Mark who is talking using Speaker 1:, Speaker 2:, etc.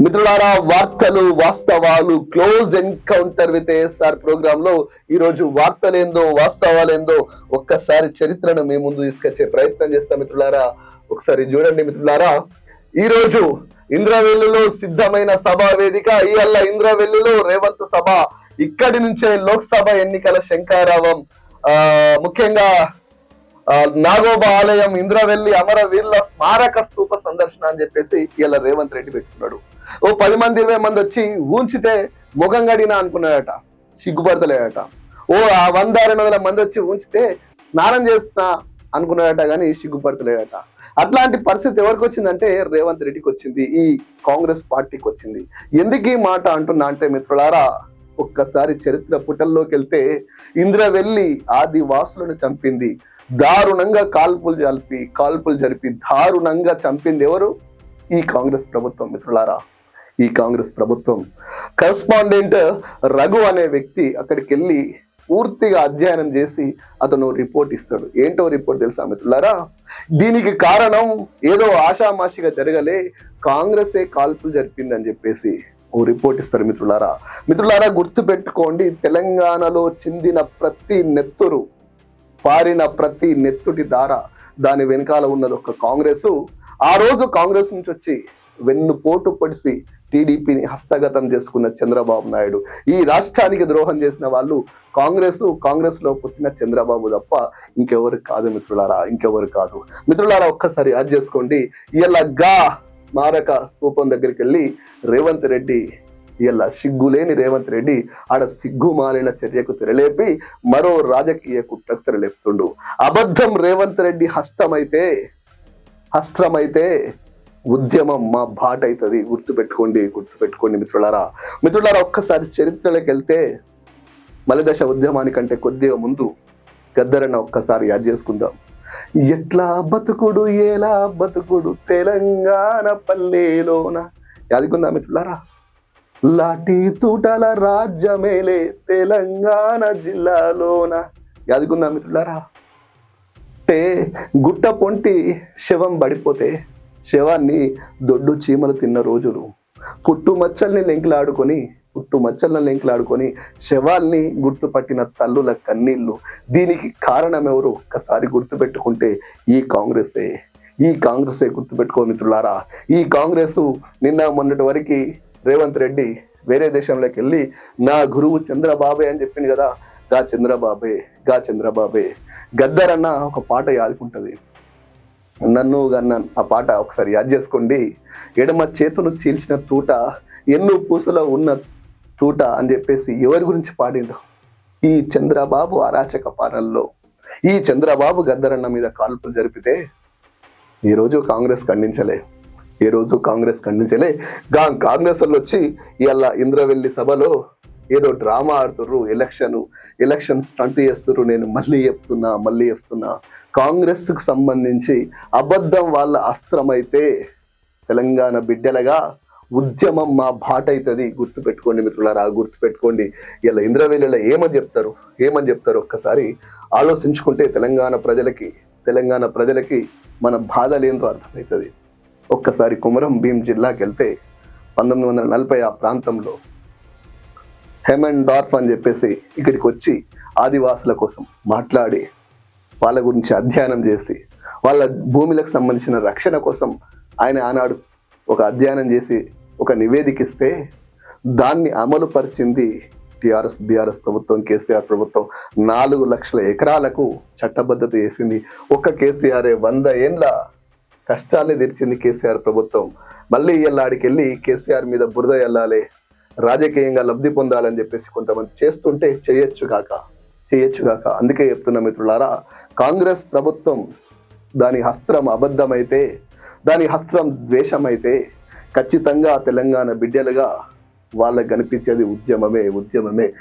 Speaker 1: మిత్రులారా వార్తలు వాస్తవాలు క్లోజ్ ఎన్కౌంటర్ విత్ ఏఎస్ఆర్ ప్రోగ్రామ్లో ఈ రోజు వార్తలేందో వాస్తవాలేందో ఒక్కసారి చరిత్రను మీ ముందు తీసుకొచ్చే ప్రయత్నం చేస్తాం మిత్రులారా. ఒకసారి చూడండి మిత్రులారా. ఈ రోజు ఇంద్రవెల్లిలో సిద్ధమైన సభా వేదిక ఇవాళ ఇంద్రవెల్లిలో రేవంత్ సభ ఇక్కడి నుంచే లోక్సభ ఎన్నికల శంకారావం. ఆ ముఖ్యంగా నాగోబా ఆలయం ఇంద్రవెల్లి అమరవీరుల స్మారక స్తూప సందర్శన అని చెప్పేసి ఇలా రేవంత్ రెడ్డి పెట్టుకున్నాడు. ఓ పది మంది ఇరవై మంది వచ్చి ఊంచితే ముఖం గడినా అనుకున్నాడట సిగ్గుపడతలేడట. ఓ ఆ వంద రెండు వందల మంది వచ్చి ఉంచితే స్నానం చేస్తున్నా అనుకున్నాడట కానీ సిగ్గుపడతలేడట. అట్లాంటి పరిస్థితి ఎవరికి వచ్చిందంటే రేవంత్ రెడ్డికి వచ్చింది ఈ కాంగ్రెస్ పార్టీకి వచ్చింది. ఎందుకు ఈ మాట అంటున్నా అంటే మిత్రులారా ఒక్కసారి చరిత్ర పుటల్లోకి వెళ్తే ఇంద్రవెల్లి ఆదివాసులను చంపింది దారుణంగా కాల్పులు జరిపి కాల్పులు జరిపి దారుణంగా చంపింది ఎవరు? ఈ కాంగ్రెస్ ప్రభుత్వం మిత్రులారా. ఈ కాంగ్రెస్ ప్రభుత్వం. కరస్పాండెంట్ రఘు అనే వ్యక్తి అక్కడికి వెళ్ళి పూర్తిగా అధ్యయనం చేసి అతను రిపోర్ట్ ఇస్తాడు. ఏంటో రిపోర్ట్ తెలుసా మిత్రులారా? దీనికి కారణం ఏదో ఆషామాషిగా జరగలే కాంగ్రెసే కాల్పులు జరిపిందని చెప్పేసి ఓ రిపోర్ట్ ఇస్తారు మిత్రులారా. మిత్రులారా గుర్తు పెట్టుకోండి తెలంగాణలో చిందిన ప్రతి నెత్తురు పారిన ప్రతి నెత్తుటి దార దాని వెనకాల ఉన్నది ఒక కాంగ్రెస్. ఆ రోజు కాంగ్రెస్ నుంచి వచ్చి వెన్ను పోటు పడిసి టీడీపీని హస్తగతం చేసుకున్న చంద్రబాబు నాయుడు. ఈ రాష్ట్రానికి ద్రోహం చేసిన వాళ్ళు కాంగ్రెస్. కాంగ్రెస్లో పుట్టిన చంద్రబాబు తప్ప ఇంకెవరు కాదు మిత్రులారా ఇంకెవరు కాదు. మిత్రులారా ఒక్కసారి యాడ్ చేసుకోండి. ఇలా గా స్మారక స్థూపం దగ్గరికి వెళ్ళి రేవంత్ రెడ్డి ఇలా సిగ్గులేని రేవంత్ రెడ్డి ఆడ సిగ్గు మాలిన చర్యకు తెరలేపి మరో రాజకీయ కుట్రకు తెరలేపుతుండు అబద్ధం రేవంత్ రెడ్డి హస్తమైతే హస్త్రమైతే ఉద్యమం మా బాట అవుతుంది గుర్తుపెట్టుకోండి గుర్తుపెట్టుకోండి మిత్రులారా. మిత్రులారా ఒక్కసారి చరిత్రలోకి వెళ్తే మలిదశ ఉద్యమానికంటే కొద్దిగా ముందు గద్దరన్న ఒక్కసారి యాడ్ చేసుకుందాం. ఎట్లా బతుకుడు ఎలా బతుకుడు తెలంగాణ పల్లెలోన? యాదుకుందా మిత్రులారా? లాఠీ తూటల రాజ్యమేలే తెలంగాణ జిల్లాలోన. యాదుకుందా మిత్రులారా అంటే గుట్ట పొంటి శవం పడిపోతే శవాన్ని దొడ్డు చీమలు తిన్న రోజులు. పుట్టు మచ్చల్ని లెంకిలాడుకొని పుట్టు మచ్చల్ని లెంకిలాడుకొని శవాల్ని గుర్తుపట్టిన తల్లుల కన్నీళ్ళు దీనికి కారణం ఎవరు ఒక్కసారి గుర్తుపెట్టుకుంటే ఈ కాంగ్రెసే. ఈ కాంగ్రెసే గుర్తుపెట్టుకో మిత్రులారా. ఈ కాంగ్రెస్ నిన్న మొన్నటి వరకు రేవంత్ రెడ్డి వేరే దేశంలోకి వెళ్ళి నా గురువు చంద్రబాబే అని చెప్పింది కదా గా చంద్రబాబే గా చంద్రబాబే గద్దరన్న ఒక పాట యాదుకుంటుంది. నన్ను గన్న ఆ పాట ఒకసారి యాద్ చేసుకోండి. ఎడమ చేతును చీల్చిన తూట ఎన్నో పూసలో ఉన్న తూట అని చెప్పేసి ఎవరి గురించి పాడిండు ఈ చంద్రబాబు అరాచక పాలనలో ఈ చంద్రబాబు గద్దరన్న మీద కాల్పులు జరిపితే ఈరోజు కాంగ్రెస్ ఖండించలే. ఏ రోజు కాంగ్రెస్ ఖండించలే. గా కాంగ్రెస్ వాళ్ళు వచ్చి ఇవాళ ఇంద్రవెల్లి సభలో ఏదో డ్రామా ఆడుతుర్రు ఎలక్షన్ ఎలక్షన్ స్టంట్ చేస్తుర్రు నేను మళ్ళీ చెప్తున్నా మళ్ళీ చెప్తున్నా. కాంగ్రెస్కు సంబంధించి అబద్ధం వాళ్ళ అస్త్రమైతే తెలంగాణ బిడ్డలుగా ఉద్యమం మా బాట అవుతుంది గుర్తుపెట్టుకోండి మిత్రులారా గుర్తుపెట్టుకోండి. ఇలా ఇంద్రవేలిలో ఏమని చెప్తారు? ఏమని చెప్తారు? ఒక్కసారి ఆలోచించుకుంటే తెలంగాణ ప్రజలకి తెలంగాణ ప్రజలకి మన బాధ లేనిదో అర్థమవుతుంది. ఒక్కసారి కుమరం భీం జిల్లాకి వెళ్తే పంతొమ్మిది వందల నలభై ఆ ప్రాంతంలో హెమన్ డార్ఫ్ అని చెప్పేసి ఇక్కడికి వచ్చి ఆదివాసుల కోసం మాట్లాడి వాళ్ళ గురించి అధ్యయనం చేసి వాళ్ళ భూములకు సంబంధించిన రక్షణ కోసం ఆయన ఆనాడు ఒక అధ్యయనం చేసి ఒక నివేదిక ఇస్తే దాన్ని అమలు పరిచింది టిఆర్ఎస్ బీఆర్ఎస్ ప్రభుత్వం కేసీఆర్ ప్రభుత్వం. నాలుగు లక్షల ఎకరాలకు చట్టబద్ధత చేసింది. ఒక్క కేసీఆర్ వంద ఏండ్ల కష్టాన్ని తీర్చింది కేసీఆర్ ప్రభుత్వం. మళ్ళీ ఇళ్ళాడికి వెళ్ళి కేసీఆర్ మీద బురద వెళ్ళాలి రాజకీయంగా లబ్ధి పొందాలని చెప్పేసి కొంతమంది చేస్తుంటే చేయొచ్చు కాక చేయొచ్చు కాక. అందుకే చెప్తున్న మిత్రులారా కాంగ్రెస్ ప్రభుత్వం దాని హస్త్రం అబద్ధమైతే దాని హస్త్రం ద్వేషమైతే ఖచ్చితంగా తెలంగాణ బిడ్డలుగా వాళ్ళకు కనిపించేది ఉద్యమమే ఉద్యమమే.